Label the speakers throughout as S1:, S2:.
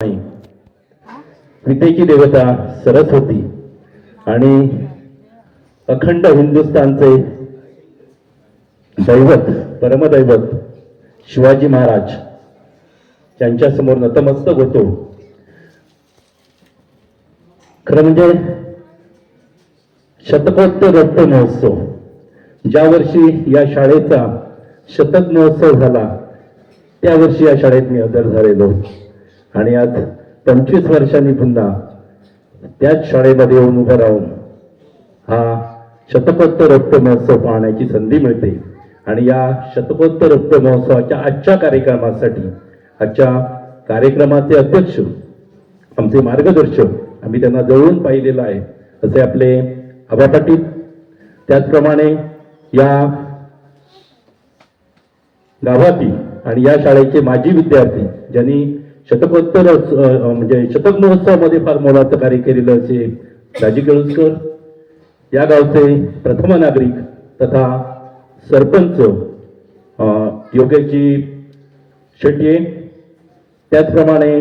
S1: नाही. विद्येची देवता सरस्वती आणि अखंड हिंदुस्थानचे दैवत परमदैवत शिवाजी महाराज त्यांच्यासमोर नतमस्तक होतो. खरं म्हणजे शतकोत्तर रक्त महोत्सव ज्या वर्षी या शाळेचा शतक महोत्सव झाला त्या वर्षी या शाळेत मी अदर झालेलो. आणि आज पंचवीस वर्षांनी पुन्हा त्याच शाळेमध्ये येऊन उभं राहून हा शतकोत्तर रक्त महोत्सव पाहण्याची संधी मिळते. आणि या शतकोत्तर रक्त महोत्सवाच्या आजच्या कार्यक्रमासाठी आजच्या कार्यक्रमाचे अध्यक्ष आमचे मार्गदर्शक आम्ही त्यांना जवळून पाहिलेलं आहे असे आपले आबा पाटील. त्याचप्रमाणे या गावातील आणि या शाळेचे माजी विद्यार्थी ज्यांनी शतकोत्तर म्हणजे शतक महोत्सवामध्ये फार मोलाचं कार्य केलेलं असे राजी केळुसकर या गावचे प्रथम नागरिक तथा सरपंच योगेशजी शेट्ये. त्याचप्रमाणे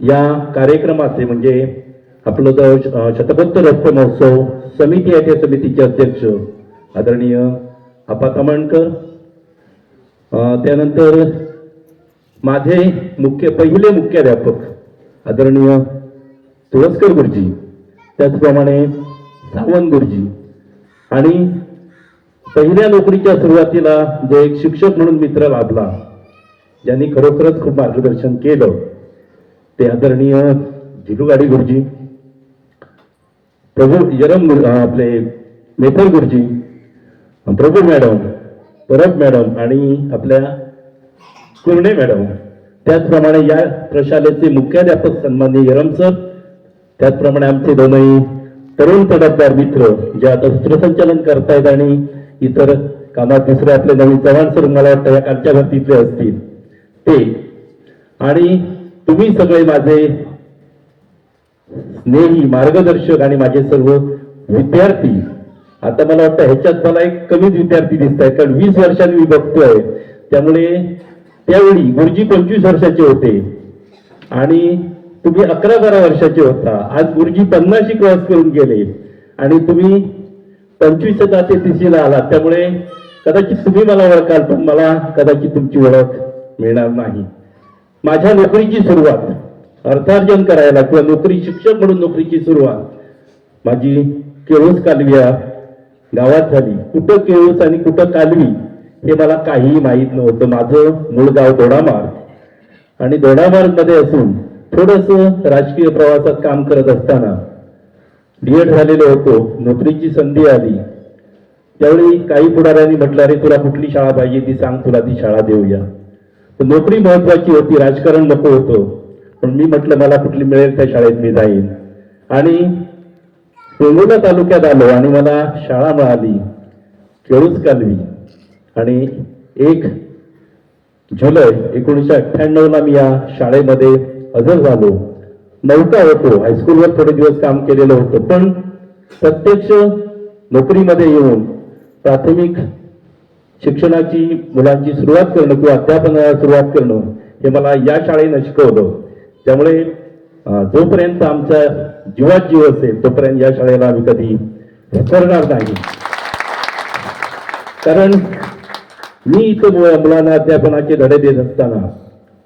S1: या कार्यक्रमाचे म्हणजे आपलं जो शतकोत्तर रक्त महोत्सव समिती आहे त्या समितीचे अध्यक्ष आदरणीय आपा कमांडकर त्यानंतर माझे मुख्य पहिले मुख्याध्यापक आदरणीय तुळसकर गुरुजी त्याचप्रमाणे सावंत गुरुजी आणि पहिल्या नोकरीच्या सुरुवातीला जो एक शिक्षक म्हणून मित्र लाभला ज्यांनी खरोखरच खूप मार्गदर्शन केलं ते आदरणीय झिलुगाडी गुरुजी प्रभू यरम गुरु- आपले मेथर गुरुजी प्रभू मॅडम परब मॅडम आणि आपल्या कुर्डे मॅडम. त्याचप्रमाणे या प्रशालेचे मुख्याध्यापक सन्माननीय यरम सर त्याचप्रमाणे आमचे दोनही तरुण तडफदार मित्र जे आता सूत्रसंचालन करतायत आणि इतर कामात दुसरे आपले नवीन चव्हाण सर मला वाटतं या कालच्या भरतीतले असतील. ते. आणि तुम्ही सगळे माझे स्नेही मार्गदर्शक आणि माझे सर्व विद्यार्थी आता मला वाटतं ह्याच्यात मला एक कमीच विद्यार्थी दिसत आहेत कारण वीस वर्षांनी मी बघतोय. त्यामुळे त्यावेळी गुरुजी पंचवीस वर्षाचे होते. आणि तुम्ही अकरा बारा वर्षाचे होता. आज गुरुजी पन्नाशी क्रॉस करून गेले. आणि तुम्ही पंचवीस ते तिसीला आलात. त्यामुळे कदाचित तुम्ही मला ओळखाल पण मला कदाचित तुमची ओळख मिळणार नाही. माझ्या नोकरीची सुरुवात अर्थार्जन करायला किंवा नोकरी शिक्षक म्हणून नोकरीची सुरुवात माझी केळूस कालव्या गावात झाली. कुठं केळूस आणि कुठं कालवी हे मला काहीही माहीत नव्हतं. माझं मूळ गाव दोडामार आणि दोडामार्गमध्ये असून थोडस राजकीय प्रवासात काम करत असताना डीएड झालेलो होतो. नोकरीची संधी आली. त्यावेळी काही पुढाऱ्यांनी म्हटलं अरे तुला कुठली शाळा पाहिजे? ती सांग तुला ती शाळा देऊया. तर नोकरी महत्वाची होती. राजकारण नको होतं. पण मी म्हटलं मला कुठली मिळेल त्या शाळेत मी जाईन. आणि वेंगुर्ला तालुक्यात आलो आणि मला शाळा मिळाली. केळूस कालवी. आणि एक जुलै एकोणीसशे अठ्ठ्याण्णवला मी या शाळेमध्ये हजर झालो. नव्हता होतो हायस्कूलवर थोडे दिवस काम केलेलं होतं. पण प्रत्यक्ष नोकरीमध्ये येऊन प्राथमिक शिक्षणाची मुलांची सुरुवात करणं किंवा अध्यापनाला सुरुवात करणं हे मला या शाळेनं शिकवलं. त्यामुळे जोपर्यंत आमचा जीवात जीव असेल तोपर्यंत या शाळेला आम्ही कधी विसरणार नाही. कारण मी इथं मुळे मुलांना अध्यापनाचे धडे देत असताना